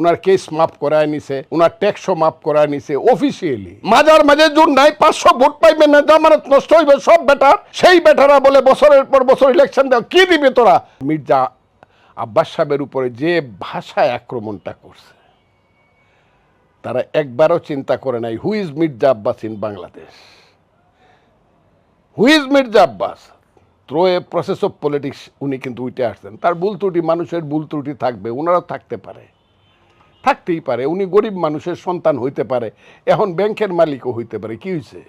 ওনার case মাফ করায় নিছে, ওনার ট্যাক্সও মাফ করায় নিছে অফিসিয়ালি মাজার মাঝে জোর নাই, পাঁচশো ভোট পাইবে না, জামানত নষ্ট হইবে, সব বেটার। সেই বেটারা বলে বছরের পর বছর ইলেকশন দেওয়া কি দিবে তোরা? মির্জা আব্বাস সাহেবের উপরে যে ভাষায় আক্রমণটা করছে, তারা একবারও চিন্তা করে নাই who is Mirza Abbas in Bangladesh who is Mirza Abbas? Through a process of politics উনি কিন্তু উঠে আসছেন। তার ভুল ত্রুটি, মানুষের ভুল ত্রুটি থাকবে, ওনারাও থাকতে পারে। থাকতেই পারে, উনি গরিব মানুষের সন্তান হইতে পারে, এখন ব্যাংকের মালিকও হইতে পারে, কি হয়েছে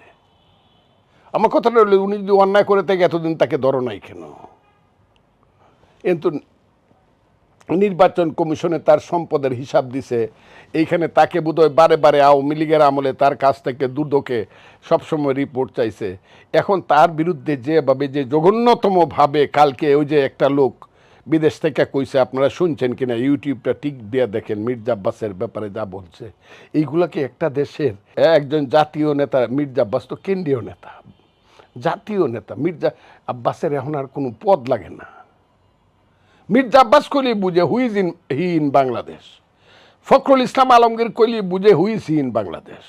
আমার কথাটা হলো, উনি যদি অন্যায় করে থাকে, এতদিন তাকে ধরো নাই কেন? কিন্তু নির্বাচন কমিশনে তার সম্পদের হিসাব দিছে, এইখানে তাকে বোধহয় বারে বারে আওয়ামী লীগের আমলে তার কাছ থেকে দুদকে সবসময় রিপোর্ট চাইছে। এখন তার বিরুদ্ধে যেভাবে, যে জঘন্যতমভাবে কালকে ওই যে একটা লোক বিদেশ থেকে কইছে, আপনারা শুনছেন কিনা? ইউটিউবটা টিক দিয়ে দেখেন, মির্জা আব্বাসের ব্যাপারে যা বলছে। এইগুলাকে একটা দেশের একজন জাতীয় নেতা, মির্জা আব্বাস তো কেন্দ্রীয় নেতা, জাতীয় নেতা, মির্জা আব্বাসের এখন আর কোনো পদ লাগে না। মির্জা আব্বাস কইলি বুঝে who is in he in Bangladesh Fakhrul Islam Alamgir কইলি বুঝে হুইজ হি ইন বাংলাদেশ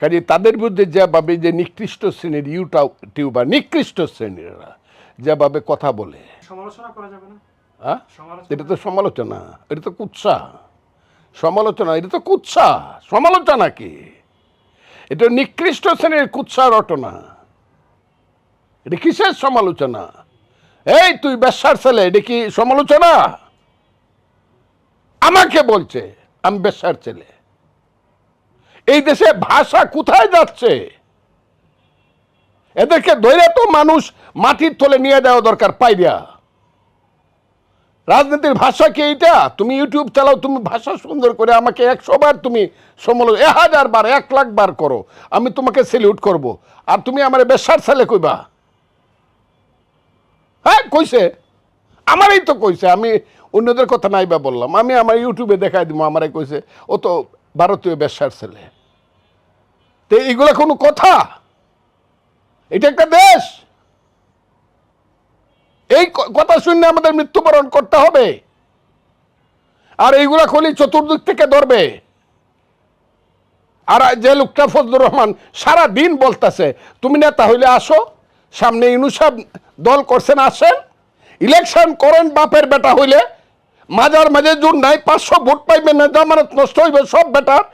কাজে তাদের বিরুদ্ধে যেভাবে যে নিকৃষ্ট শ্রেণির ইউটাউ টিউবার নিকৃষ্ট শ্রেণীরা যেভাবে কথা বলে। সমালোচনা করা যাবে না। হ্যাঁ এটা তো সমালোচনা এটা তো কুৎসা। সমালোচনা এটা তো কুৎসা। সমালোচনা কি? এটা নিকৃষ্ট শ্রেণির কুৎসা রটনা। এটা কিসের সমালোচনা? এই তুই ছেলে এটা কি সমালোচনা? আমাকে বলছে আমি বেশ্যার ছেলে। এই দেশে ভাষা কোথায় যাচ্ছে? এদেরকে ধরে তো মানুষ মাটির তলে নিয়ে দেওয়া দরকার পাইয়া রাজনীতির ভাষা কি এইটা? তুমি ইউটিউব চালাও, তুমি ভাষা সুন্দর করে আমাকে একশো বার তুমি সমালোচনা এক হাজার বার, এক লাখ বার করো। আমি তোমাকে সেলিউট করব। আর তুমি আমার বেশার ছেলে কইবা। হ্যাঁ কইছে। আমারই তো কইছে। আমি অন্যদের কথা নাই বা বললাম। আমি আমার ইউটিউবে দেখাই দিব আমারে কইছে, ও তো ভারতীয় বেশার ছেলে। তো এইগুলো কোনো কথা? এটা একটা দেশ। এই কথা শুনে আমাদের মৃত্যুবরণ করতে হবে। আর এইগুলা খলি চতুর্দিক থেকে ধরবে। আর যে লোকটা ফজলুর রহমান সারা দিন বলতেছে, তুমি নেতা হইলে আসো, সামনে ইনুসাব দল করছেন, আসেন। ইলেকশন করেন, বাপের বেটা হইলে। মাজার মাঝে জোর নাই, পাঁচশো ভোট পাইবে না, জামানত নষ্ট হইবে, সব বেটার।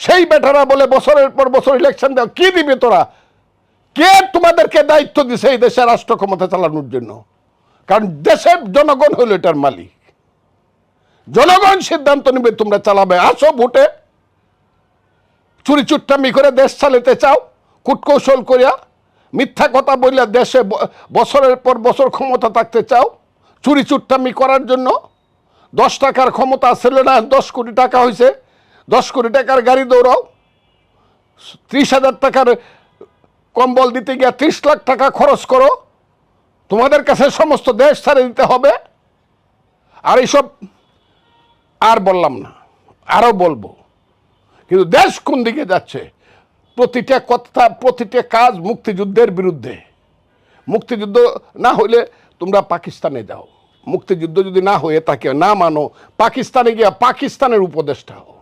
সেই বেটারা বলে, বছরের পর বছর ইলেকশন দেওয়া কি দিবে তোরা? কে তোমাদেরকে দায়িত্ব দিছে এই দেশের রাষ্ট্র ক্ষমতা চালানোর জন্য? কারণ দেশের জনগণ হলো এটার মালিক। জনগণ সিদ্ধান্ত নেবে তোমরা চালাবে। আসো ভোটে। চুরি চুট্টামি করে দেশ চালাতে চাও, কুটকৌশল করিয়া, মিথ্যা কথা বললে দেশে বছরের পর বছর ক্ষমতা থাকতে চাও, চুরি চুট্টামি করার জন্য। দশ টাকার ক্ষমতা ছিল না, দশ কোটি টাকা হয়েছে দশ কোটি টাকার গাড়ি দৌড়াও। ত্রিশ হাজার টাকার কম্বল দিতে গিয়ে ত্রিশ লাখ টাকা খরচ করো। তোমাদের কাছে সমস্ত দেশ ছাড়ে দিতে হবে? আর এইসব আর বললাম না আরও বলব। কিন্তু দেশ কোন দিকে যাচ্ছে? প্রতিটা কথা, প্রতিটা কাজ মুক্তিযুদ্ধের বিরুদ্ধে। মুক্তিযুদ্ধ না হইলে তোমরা পাকিস্তানে যাও। মুক্তিযুদ্ধ যদি না হয়ে থাকে, না মানো, পাকিস্তানে গিয়া পাকিস্তানের উপদেষ্টা হও।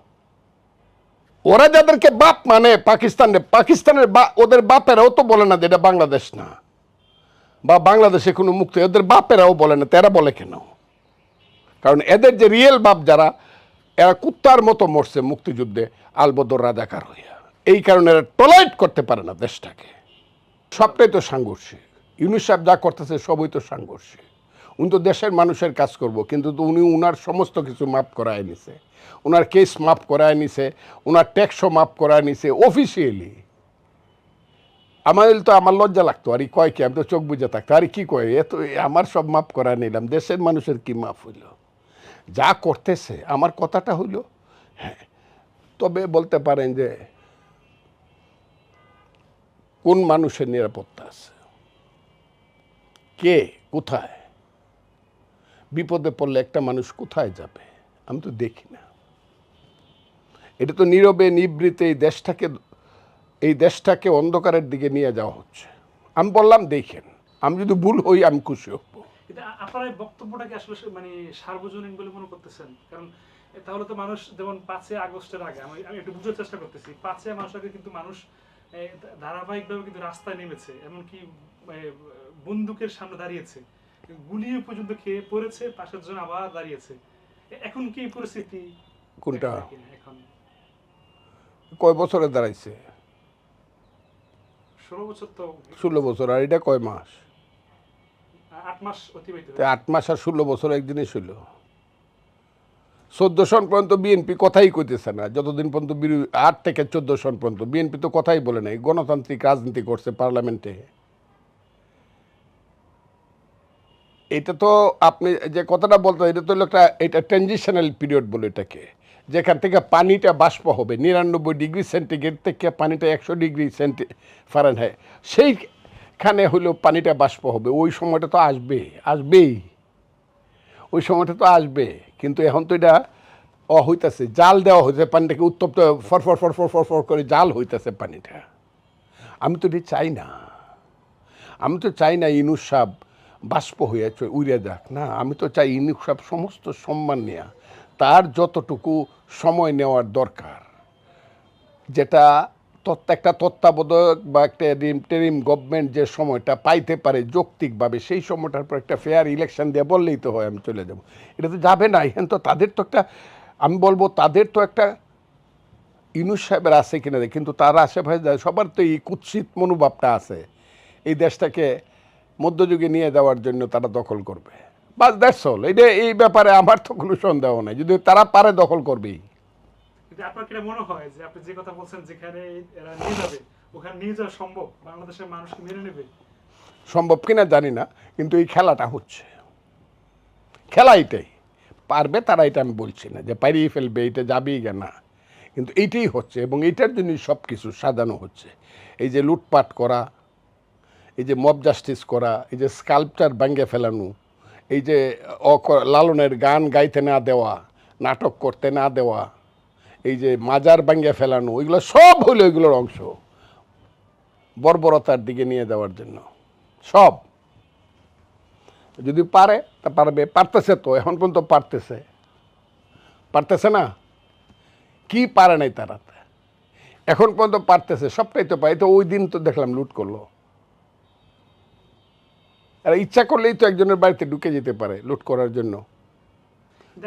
ওরা যাদেরকে বাপ মানে পাকিস্তানে, পাকিস্তানের বা- ওদের বাপেরাও তো বলে না যে এটা বাংলাদেশ না। বা বাংলাদেশে কোনো মুক্তি ওদের বাপেরাও বলে না, তারা বলে কেন? কারণ এদের যে রিয়েল বাপ যারা, এরা কুত্তার মতো মরছে মুক্তিযুদ্ধে আলবদর রাজাকার হইয়া। এই কারণে এরা টলাইট করতে পারে না দেশটাকে। সবটাই তো সাংঘর্ষিক। ইউনুস সাহেব যা করতেছে, সবই তো সাংঘর্ষিক। উনি তো দেশের মানুষের কাজ করব, কিন্তু তো উনি উনার সমস্ত কিছু মাফ করায় নিছে। ওনার কেস মাফ করায় নিছে ওনার ট্যাক্সও মাফ করায় নিছে অফিসিয়ালি আমার তো আমার লজ্জা লাগতো। আর কয় কি? আমি তো চোখ বুঝে থাকতো আরে কি কয়? এ তো আমার সব মাফ করা নিলাম। দেশের মানুষের কি মাফ হইল? যা করতেছে, আমার কথাটা হইল? হ্যাঁ। তবে বলতে পারেন যে, কোন মানুষের নিরাপত্তা আছে? কে? কোথায়? বিপদে পড়লে একটা মানুষ কোথায় যাবে? আমি তো দেখি না। এটা তো নীরবে নিবৃতে এই দেশটাকে এই দেশটাকে অন্ধকারের দিকে নিয়ে যাওয়া হচ্ছে। আমি বললাম দেখেন আমি যদি ভুল হই আমি খুশি হব। আপনার বক্তব্যটাকে আসলে মানে সার্বজনীন বলে মনে করতেছেন? কারণ তাহলে তো মানুষ যেমন পাঁচই আগস্টের আগে আমি আমি একটু বুঝার চেষ্টা করতেছি পাঁচই মাস আগে কিন্তু মানুষ ধারাবাহিকভাবে কিন্তু রাস্তায় নেমেছে এমনকি বন্দুকের সামনে দাঁড়িয়েছে গুলিও পর্যন্ত খেয়ে পড়েছে পাশের জন আবার দাঁড়িয়েছে। এখন কি পরিস্থিতি? কোনটা? এখন। কয় বছরে দাঁড়াইছে? ষোলো বছর তো ষোলো বছর আর এটা কয় মাস? আট মাস অতিবাহিত আট মাস আর ষোলো বছর এক জিনিস হইল চোদ্দ সন পর্যন্ত বিএনপি কথাই কইতেছে না যতদিন পর্যন্ত আট থেকে চোদ্দ সন পর্যন্ত বিএনপি তো কথাই বলে নাই গণতান্ত্রিক রাজনীতি করছে পার্লামেন্টে। এটা তো আপনি যে কথাটা বলতে এটা তো একটা এটা ট্রানজিশনাল পিরিয়ড বলে এটাকে। যেখান থেকে পানিটা বাষ্প হবে, নিরানব্বই ডিগ্রি সেন্টিগ্রেড থেকে পানিটা একশো ডিগ্রি সেন্টি ফারেন হয় সেইখানে হলো পানিটা বাষ্প হবে। ওই সময়টা তো আসবে, আসবেই। ওই সময়টা তো আসবে। কিন্তু এখন তো এটা অ হইতাছে, জাল দেওয়া হইতেছে, পানিটাকে উত্তপ্ত, ফর ফর ফর ফর ফর ফর করে জাল হইতেছে পানিটা। আমি তো এটা চাই না। আমি তো চাই না ইনুস বাষ্প হইয়া চ- উড়ে যাক। না, আমি তো চাই ইনুস সমস্ত সম্মান নেয়া। তার যতটুকু সময় নেওয়ার দরকার। যেটা একটা তত্ত্বাবধায়ক বা একটা টেরিম গভর্নমেন্ট যে সময়টা পাইতে পারে যৌক্তিকভাবে, সেই সময়টার পর একটা ফেয়ার ইলেকশন দিয়ে বললেই তো হয়, আমি চলে যাব। এটা তো যাবে না এখানে তো তাদের তো একটা, আমি বলব তাদের তো একটা ইনুস সাহেবের আছে কিনা কিন্তু তার আশেপাশে যা- সবার তো এই কুৎসিত মনোভাবটা আছে। এই দেশটাকে মধ্যযুগে নিয়ে যাওয়ার জন্য তারা দখল করবে। বাস দ্যাটস অল এটা এই ব্যাপারে আমার তো কোনো সন্দেহ নেই। যদি তারা পারে দখল করবেই। আপনার কি এটা মনে হয় যে আপনি যে কথা বলছেন যেখানে এরা নিয়ে যাবে ওখানে নিয়ে যাওয়া সম্ভব? বাংলাদেশের মানুষকে মেনে নেবে? সম্ভব কিনা জানি না কিন্তু এই খেলাটা হচ্ছে। খেলা এটাই পারবে তারা এটা আমি বলছি না যে পারিয়ে ফেলবে এটা যাবেই না। কিন্তু এইটাই হচ্ছে এবং এইটার জন্যই সব কিছু সাজানো হচ্ছে। এই যে লুটপাট করা এই যে মব জাস্টিস করা এই যে স্কাল্পচার ভাঙ্গে ফেলানো এই যে লালনের গান গাইতে না দেওয়া, নাটক করতে না দেওয়া, এই যে মাজার ভাঙ্গে ফেলানো, ওইগুলো সব হলো ওইগুলোর অংশ। বর্বরতার দিকে নিয়ে যাওয়ার জন্য। সব। যদি পারে, তা পারবে। পারতেছে তো, এখন পর্যন্ত পারতেছে। পারতেছে না? কি পারে নাই তারা? এখন পর্যন্ত পারতেছে, সবটাই তো পাই তো ওই দিন তো দেখলাম লুট করল। আর ইচ্ছা করলেই তো একজনের বাড়িতে ঢুকে যেতে পারে লুট করার জন্য।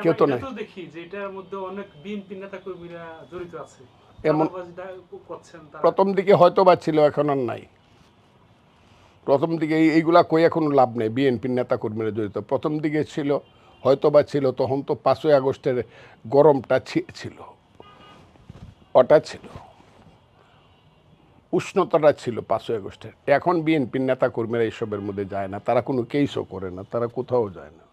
কেউ তো নাই। দেখি যে এটার মধ্যে অনেক বিএনপি নেতা কর্মীরা জড়িত আছে। এমন- প্রথম দিকে হয়তো বা ছিল এখন আর নাই। প্রথম দিকে এই- এইগুলা কই এখন লাভ নেই বিএনপির নেতা কর্মীরা জড়িত। প্রথম দিকে ছিল হয়তো বা ছিল তখন তো পাঁচই আগস্টের গরমটা ছিল। ওটা ছিল। উষ্ণতাটা ছিল পাঁচই আগস্টের। এখন বিএনপির নেতা কর্মীরা এইসবের মধ্যে যায় না, তারা কোনো কেসও করে না, তারা কোথাও যায় না।